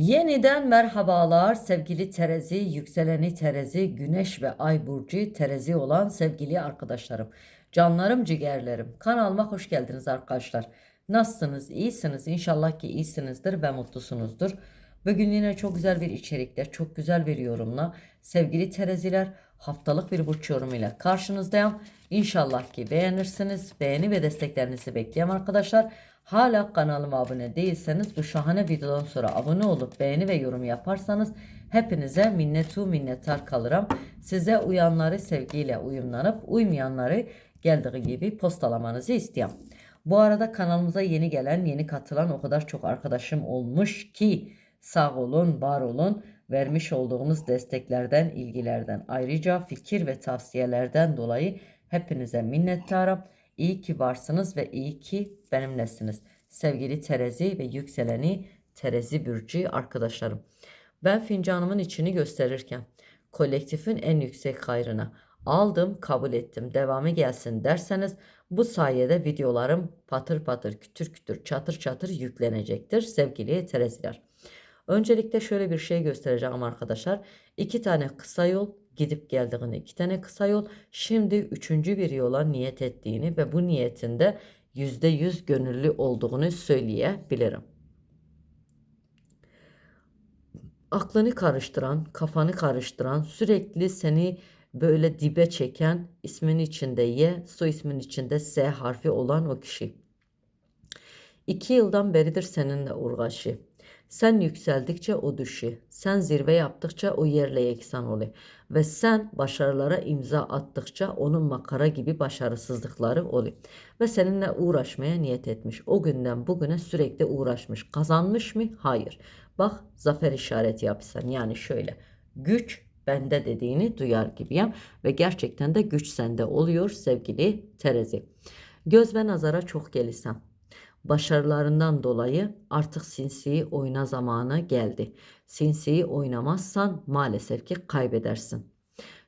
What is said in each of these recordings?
Yeniden merhabalar sevgili Terezi, yükseleni Terezi, Güneş ve Ay burcu Terezi olan sevgili arkadaşlarım. Canlarım, ciğerlerim. Kanalıma hoş geldiniz arkadaşlar. Nasılsınız? İyisiniz. İnşallah ki iyisinizdir ve mutlusunuzdur. Bugün yine çok güzel bir içerikle, çok güzel bir yorumla sevgili Tereziler haftalık bir burç yorumuyla karşınızdayım. İnşallah ki beğenirsiniz. Beğeni ve desteklerinizi bekliyorum arkadaşlar. Hala kanalıma abone değilseniz bu şahane videodan sonra abone olup beğeni ve yorum yaparsanız hepinize minnetu minnettar kalırım. Size uyanları sevgiyle uyumlanıp uymayanları geldiği gibi postalamanızı istiyorum. Bu arada kanalımıza yeni gelen, yeni katılan o kadar çok arkadaşım olmuş ki sağ olun, var olun. Vermiş olduğunuz desteklerden, ilgilerden, ayrıca fikir ve tavsiyelerden dolayı hepinize minnettarım. İyi ki varsınız ve iyi ki benimlesiniz. Sevgili Terezi ve yükseleni Terezi Bürcü arkadaşlarım. Ben fincanımın içini gösterirken kolektifin en yüksek hayrına aldım, kabul ettim, devamı gelsin derseniz bu sayede videolarım patır patır, kütür kütür, çatır çatır yüklenecektir sevgili Tereziler. Öncelikle şöyle bir şey göstereceğim arkadaşlar. İki tane kısa yol gidip geldiğini, iki tane kısa yol. Şimdi üçüncü bir yola niyet ettiğini ve bu niyetinde yüzde yüz gönüllü olduğunu söyleyebilirim. Aklını karıştıran, kafanı karıştıran, sürekli seni böyle dibe çeken ismin içinde Y, soy ismin içinde S harfi olan o kişi. İki yıldan beridir seninle uğraşı. Sen yükseldikçe o düşü. Sen zirve yaptıkça o yerle yeksan oluyor. Ve sen başarılara imza attıkça onun makara gibi başarısızlıkları oluyor. Ve seninle uğraşmaya niyet etmiş. O günden bugüne sürekli uğraşmış. Kazanmış mı? Hayır. Bak zafer işareti yapsan. Yani şöyle. Güç bende dediğini duyar gibiyim. Ve gerçekten de güç sende oluyor sevgili Terezi. Göz ve nazara çok gelisem Başarılarından dolayı artık sinsiyi oyna zamanı geldi. Sinsiyi oynamazsan maalesef ki kaybedersin.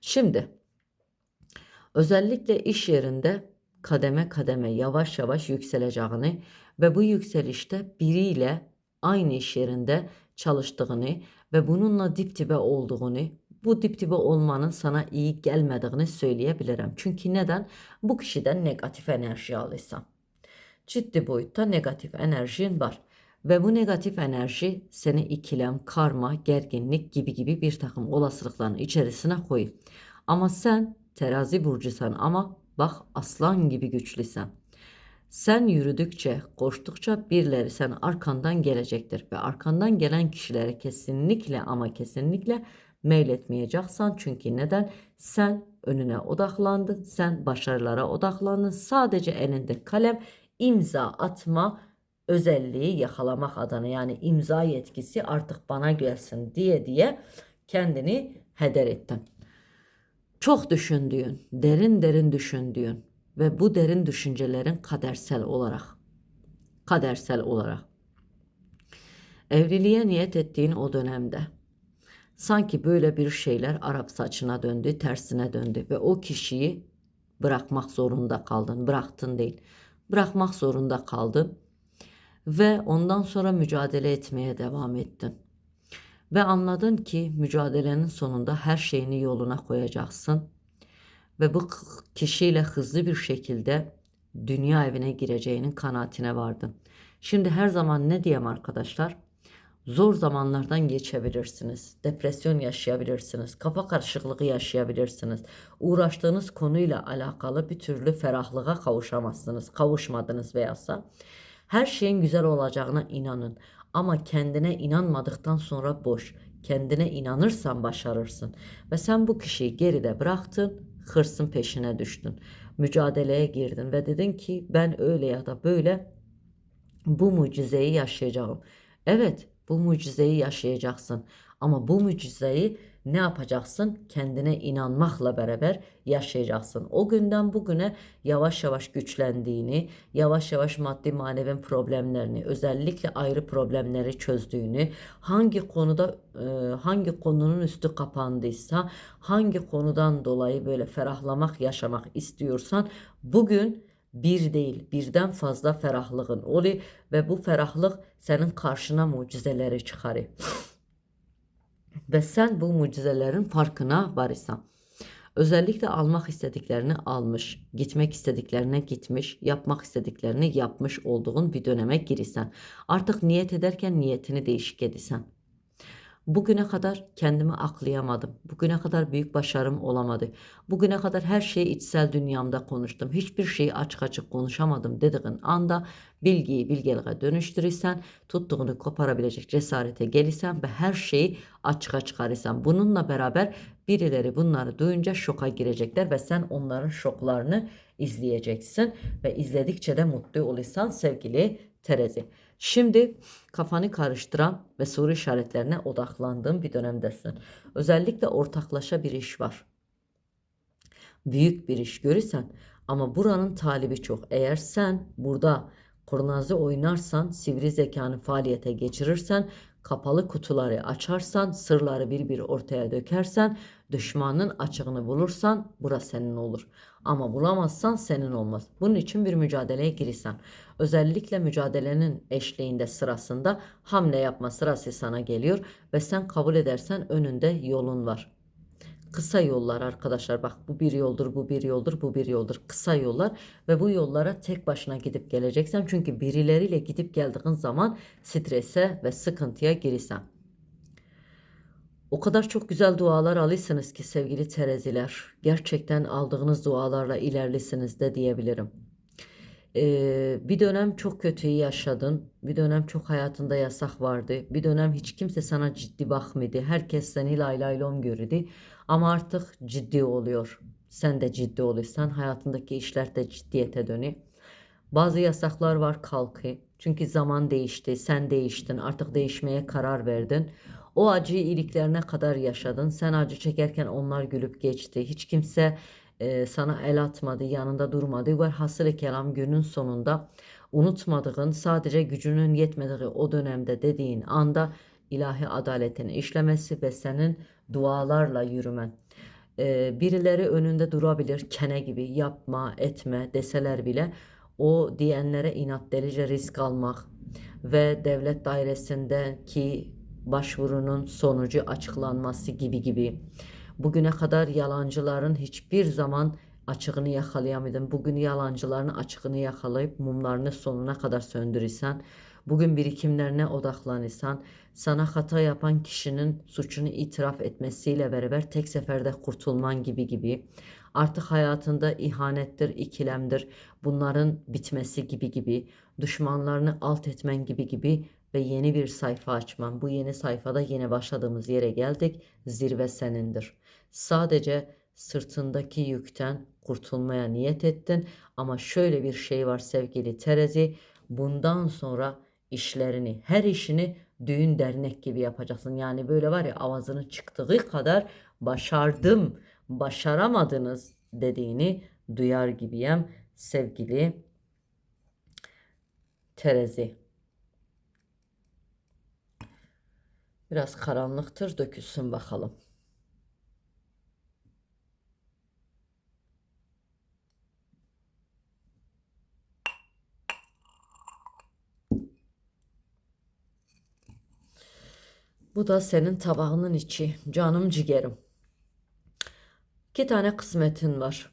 Şimdi özellikle iş yerinde kademe kademe yavaş yavaş yükseleceğini ve bu yükselişte biriyle aynı iş yerinde çalıştığını ve bununla dip dibe olduğunu bu dip dibe olmanın sana iyi gelmediğini söyleyebilirim. Çünkü neden? Bu kişiden negatif enerji alırsan ciddi boyutta negatif enerjin var. Ve bu negatif enerji seni ikilem, karma, gerginlik gibi gibi bir takım olasılıkların içerisine koy. Ama sen terazi burcusan ama bak aslan gibi güçlüsen. Sen yürüdükçe, koştukça birileri sen arkandan gelecektir ve arkandan gelen kişilere kesinlikle ama kesinlikle meyletmeyeceksin. Çünkü neden? Sen önüne odaklandın, sen başarılara odaklandın. Sadece elinde kalem imza atma özelliği yakalamak adına yani imza yetkisi artık bana gelsin diye diye kendini heder ettin. Çok düşündüğün, derin derin düşündüğün ve bu derin düşüncelerin kadersel olarak kadersel olarak evliliğe niyet ettiğin o dönemde sanki böyle bir şeyler Arap saçına döndü, tersine döndü ve o kişiyi bırakmak zorunda kaldın. Bıraktın değil bırakmak zorunda kaldı ve ondan sonra mücadele etmeye devam ettin. Ve anladın ki mücadelenin sonunda her şeyini yoluna koyacaksın ve bu kişiyle hızlı bir şekilde dünya evine gireceğinin kanaatine vardın. Şimdi her zaman ne diyeyim arkadaşlar? Zor zamanlardan geçebilirsiniz. Depresyon yaşayabilirsiniz. Kafa karışıklığı yaşayabilirsiniz. Uğraştığınız konuyla alakalı bir türlü ferahlığa kavuşamazsınız. Kavuşmadınız veyahsa. Her şeyin güzel olacağına inanın. Ama kendine inanmadıktan sonra boş. Kendine inanırsan başarırsın. Ve sen bu kişiyi geride bıraktın, hırsın peşine düştün. Mücadeleye girdin ve dedin ki ben öyle ya da böyle bu mucizeyi yaşayacağım. Evet, bu mucizeyi yaşayacaksın. Ama bu mucizeyi ne yapacaksın? Kendine inanmakla beraber yaşayacaksın. O günden bugüne yavaş yavaş güçlendiğini, yavaş yavaş maddi manevi problemlerini, özellikle ayrı problemleri çözdüğünü, hangi konuda e, hangi konunun üstü kapandıysa, hangi konudan dolayı böyle ferahlamak, yaşamak istiyorsan bugün bir değil birden fazla ferahlığın oluyor ve bu ferahlık senin karşına mucizeleri çıkarıyor. Ve sen bu mucizelerin farkına varırsan. Özellikle almak istediklerini almış, gitmek istediklerine gitmiş, yapmak istediklerini yapmış olduğun bir döneme girirsen. Artık niyet ederken niyetini değişik edisen. Bugüne kadar kendimi aklayamadım. Bugüne kadar büyük başarım olamadı. Bugüne kadar her şeyi içsel dünyamda konuştum. Hiçbir şeyi açık açık konuşamadım dediğin anda bilgiyi bilgeliğe dönüştürürsen, tuttuğunu koparabilecek cesarete gelirsen ve her şeyi açığa çıkarırsan. Bununla beraber birileri bunları duyunca şoka girecekler ve sen onların şoklarını izleyeceksin ve izledikçe de mutlu olursan sevgili Terezi. Şimdi kafanı karıştıran ve soru işaretlerine odaklandığın bir dönemdesin. Özellikle ortaklaşa bir iş var. Büyük bir iş görürsen ama buranın talibi çok. Eğer sen burada kurnazı oynarsan, sivri zekanı faaliyete geçirirsen, kapalı kutuları açarsan, sırları bir bir ortaya dökersen, düşmanın açığını bulursan burası senin olur. Ama bulamazsan senin olmaz. Bunun için bir mücadeleye girirsen. Özellikle mücadelenin eşliğinde sırasında hamle yapma sırası sana geliyor ve sen kabul edersen önünde yolun var. Kısa yollar arkadaşlar bak bu bir yoldur bu bir yoldur bu bir yoldur kısa yollar ve bu yollara tek başına gidip geleceksen çünkü birileriyle gidip geldiğin zaman strese ve sıkıntıya girirsen. O kadar çok güzel dualar alıyorsunuz ki sevgili tereziler. Gerçekten aldığınız dualarla ilerlisiniz de diyebilirim. Ee, bir dönem çok kötüyü yaşadın. Bir dönem çok hayatında yasak vardı. Bir dönem hiç kimse sana ciddi bakmadı. Herkes seni lay lay lom görürdü. Ama artık ciddi oluyor. Sen de ciddi oluyorsan hayatındaki işler de ciddiyete dönüyor. Bazı yasaklar var kalkı. Çünkü zaman değişti, sen değiştin, artık değişmeye karar verdin. O acıyı iliklerine kadar yaşadın. Sen acı çekerken onlar gülüp geçti. Hiç kimse e, sana el atmadı, yanında durmadı. Ve hasılı kelam günün sonunda unutmadığın, sadece gücünün yetmediği o dönemde dediğin anda ilahi adaletin işlemesi ve senin dualarla yürümen. E, birileri önünde durabilir, kene gibi yapma, etme deseler bile o diyenlere inat delice risk almak ve devlet dairesindeki başvurunun sonucu açıklanması gibi gibi. Bugüne kadar yalancıların hiçbir zaman açığını yakalayamadım. Bugün yalancıların açığını yakalayıp mumlarını sonuna kadar söndürürsen, bugün birikimlerine odaklanırsan, sana hata yapan kişinin suçunu itiraf etmesiyle beraber tek seferde kurtulman gibi gibi. Artık hayatında ihanettir, ikilemdir, bunların bitmesi gibi gibi, düşmanlarını alt etmen gibi gibi ve yeni bir sayfa açman. Bu yeni sayfada yine başladığımız yere geldik. Zirve senindir. Sadece sırtındaki yükten kurtulmaya niyet ettin ama şöyle bir şey var sevgili Terezi. Bundan sonra işlerini, her işini düğün dernek gibi yapacaksın. Yani böyle var ya avazını çıktığı kadar başardım, başaramadınız dediğini duyar gibiyim sevgili Terezi. Biraz karanlıktır dökülsün bakalım. Bu da senin tabağının içi. Canım ciğerim. İki tane kısmetin var.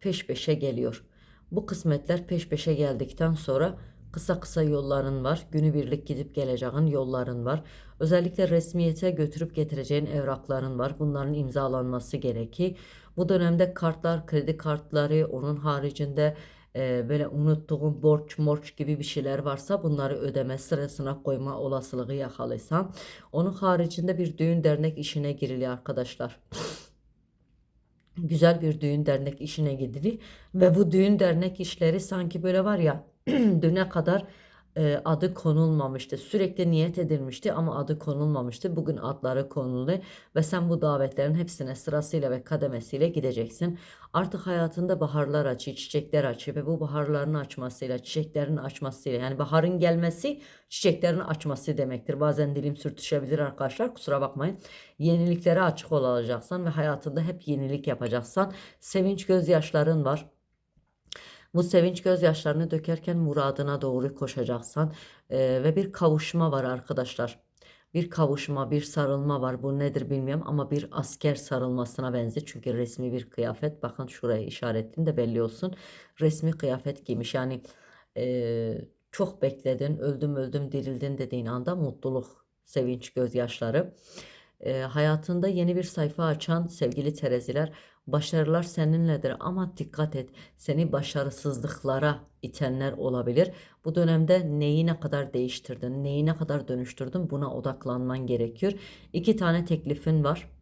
Peş peşe geliyor. Bu kısmetler peş peşe geldikten sonra kısa kısa yolların var. Günübirlik gidip geleceğin yolların var. Özellikle resmiyete götürüp getireceğin evrakların var. Bunların imzalanması gerekir. Bu dönemde kartlar, kredi kartları, onun haricinde e, böyle unuttuğun borç morç gibi bir şeyler varsa bunları ödeme sırasına koyma olasılığı yakalıysan. Onun haricinde bir düğün dernek işine giriliyor arkadaşlar güzel bir düğün dernek işine gidili ve bu düğün dernek işleri sanki böyle var ya düne kadar e, adı konulmamıştı. Sürekli niyet edilmişti ama adı konulmamıştı. Bugün adları konuldu ve sen bu davetlerin hepsine sırasıyla ve kademesiyle gideceksin. Artık hayatında baharlar açıyor, çiçekler açıyor ve bu baharların açmasıyla, çiçeklerin açmasıyla yani baharın gelmesi çiçeklerin açması demektir. Bazen dilim sürtüşebilir arkadaşlar kusura bakmayın. Yeniliklere açık olacaksan ve hayatında hep yenilik yapacaksan sevinç gözyaşların var Bu sevinç gözyaşlarını dökerken muradına doğru koşacaksan eee, ve bir kavuşma var arkadaşlar. Bir kavuşma, bir sarılma var. Bu nedir bilmiyorum ama bir asker sarılmasına benziyor. Çünkü resmi bir kıyafet. Bakın şuraya işaretleyeyim de belli olsun. Resmi kıyafet giymiş. Yani eee, çok bekledin, öldüm öldüm dirildin dediğin anda mutluluk, sevinç, gözyaşları. Eee, hayatında yeni bir sayfa açan sevgili Tereziler, başarılar seninledir ama dikkat et, seni başarısızlıklara itenler olabilir. Bu dönemde neyi ne kadar değiştirdin, neyi ne kadar dönüştürdün buna odaklanman gerekiyor. İki tane teklifin var.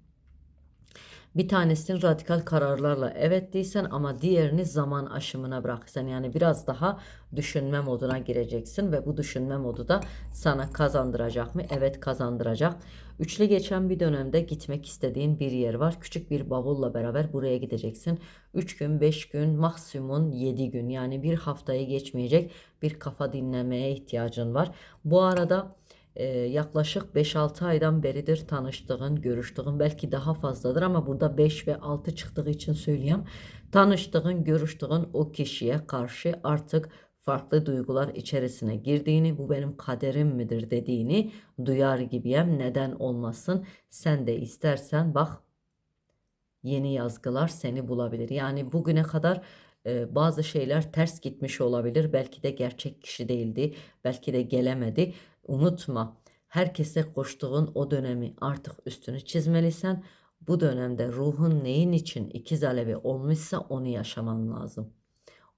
Bir tanesini radikal kararlarla evet değilsen ama diğerini zaman aşımına bırakırsan yani biraz daha düşünme moduna gireceksin ve bu düşünme modu da sana kazandıracak mı? Evet kazandıracak. Üçlü geçen bir dönemde gitmek istediğin bir yer var. Küçük bir bavulla beraber buraya gideceksin. 3 gün, 5 gün, maksimum 7 gün yani bir haftayı geçmeyecek bir kafa dinlemeye ihtiyacın var. Bu arada e, yaklaşık 5-6 aydan beridir tanıştığın, görüştüğün belki daha fazladır ama burada 5 ve 6 çıktığı için söyleyeyim. Tanıştığın, görüştüğün o kişiye karşı artık farklı duygular içerisine girdiğini, bu benim kaderim midir dediğini duyar gibiyim. Neden olmasın? Sen de istersen bak yeni yazgılar seni bulabilir. Yani bugüne kadar e, bazı şeyler ters gitmiş olabilir. Belki de gerçek kişi değildi. Belki de gelemedi. Unutma. Herkese koştuğun o dönemi artık üstünü çizmelisin. Bu dönemde ruhun neyin için ikiz alevi olmuşsa onu yaşaman lazım.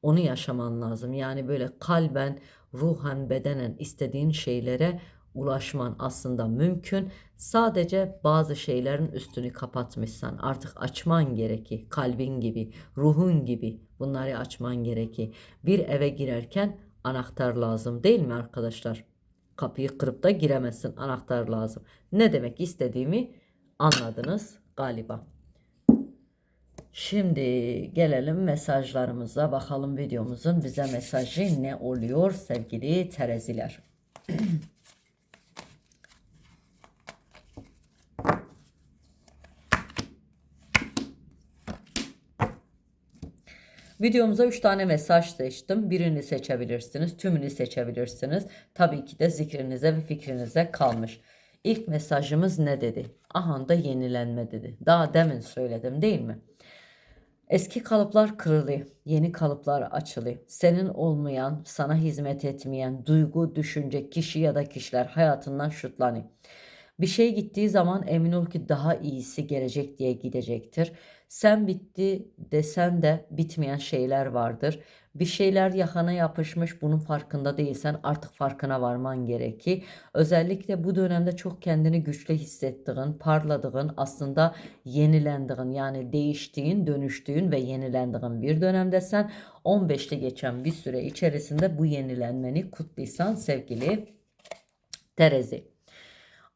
Onu yaşaman lazım. Yani böyle kalben, ruhen, bedenen istediğin şeylere ulaşman aslında mümkün. Sadece bazı şeylerin üstünü kapatmışsan artık açman gereki. Kalbin gibi, ruhun gibi bunları açman gereki. Bir eve girerken anahtar lazım değil mi arkadaşlar? Kapıyı kırıp da giremezsin. Anahtar lazım. Ne demek istediğimi anladınız galiba. Şimdi gelelim mesajlarımıza. Bakalım videomuzun bize mesajı ne oluyor sevgili tereziler. Videomuza 3 tane mesaj seçtim. Birini seçebilirsiniz, tümünü seçebilirsiniz. Tabii ki de zikrinize ve fikrinize kalmış. İlk mesajımız ne dedi? Aha da yenilenme dedi. Daha demin söyledim değil mi? Eski kalıplar kırılıyor, yeni kalıplar açılıyor. Senin olmayan, sana hizmet etmeyen duygu, düşünce, kişi ya da kişiler hayatından şutlanıyor. Bir şey gittiği zaman emin ol ki daha iyisi gelecek diye gidecektir. Sen bitti desen de bitmeyen şeyler vardır. Bir şeyler yakana yapışmış bunun farkında değilsen artık farkına varman gerekir. Özellikle bu dönemde çok kendini güçlü hissettiğin, parladığın, aslında yenilendiğin yani değiştiğin, dönüştüğün ve yenilendiğin bir dönemdesen 15'te geçen bir süre içerisinde bu yenilenmeni kutlaysan sevgili Terezi.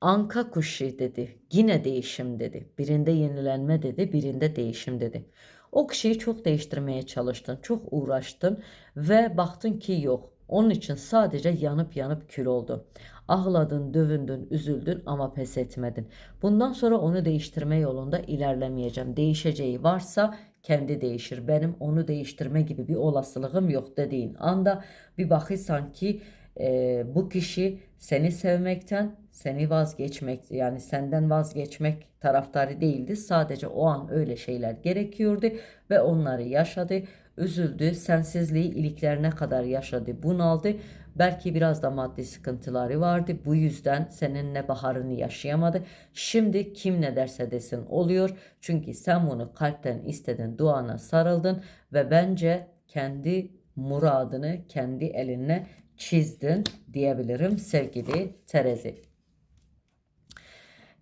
Anka kuşu dedi. Yine değişim dedi. Birinde yenilenme dedi, birinde değişim dedi. O kişiyi çok değiştirmeye çalıştın, çok uğraştın ve baktın ki yok. Onun için sadece yanıp yanıp kül oldu. Ağladın, dövündün, üzüldün ama pes etmedin. Bundan sonra onu değiştirme yolunda ilerlemeyeceğim. Değişeceği varsa kendi değişir. Benim onu değiştirme gibi bir olasılığım yok dediğin anda bir bakırsan ki e, bu kişi seni sevmekten, seni vazgeçmek yani senden vazgeçmek taraftarı değildi. Sadece o an öyle şeyler gerekiyordu ve onları yaşadı. Üzüldü, sensizliği iliklerine kadar yaşadı, bunaldı. Belki biraz da maddi sıkıntıları vardı. Bu yüzden seninle baharını yaşayamadı. Şimdi kim ne derse desin oluyor. Çünkü sen bunu kalpten istedin, duana sarıldın ve bence kendi muradını kendi eline çizdin diyebilirim sevgili Terezi.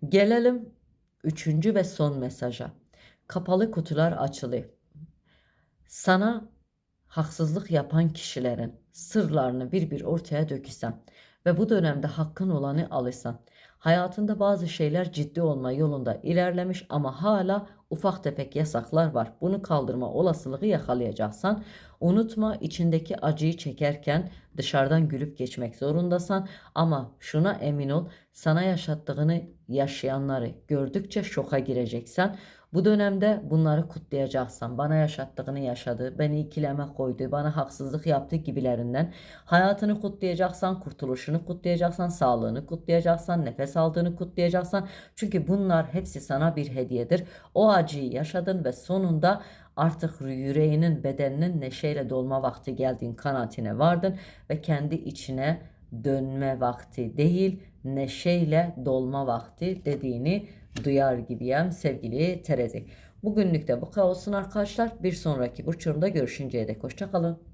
Gelelim üçüncü ve son mesaja. Kapalı kutular açılı. Sana haksızlık yapan kişilerin sırlarını bir bir ortaya döküsen ve bu dönemde hakkın olanı alırsan, hayatında bazı şeyler ciddi olma yolunda ilerlemiş ama hala ufak tefek yasaklar var. Bunu kaldırma olasılığı yakalayacaksan Unutma içindeki acıyı çekerken dışarıdan gülüp geçmek zorundasın ama şuna emin ol sana yaşattığını yaşayanları gördükçe şoka gireceksen. Bu dönemde bunları kutlayacaksan, bana yaşattığını yaşadı, beni ikileme koydu, bana haksızlık yaptı gibilerinden hayatını kutlayacaksan, kurtuluşunu kutlayacaksan, sağlığını kutlayacaksan, nefes aldığını kutlayacaksan. Çünkü bunlar hepsi sana bir hediyedir. O acıyı yaşadın ve sonunda artık yüreğinin, bedeninin neşeyle dolma vakti geldiğin kanaatine vardın ve kendi içine dönme vakti değil, neşeyle dolma vakti dediğini duyar gibiyim sevgili Terezi. Bugünlük de bu kadar olsun arkadaşlar. Bir sonraki burç yorumda görüşünceye dek hoşçakalın.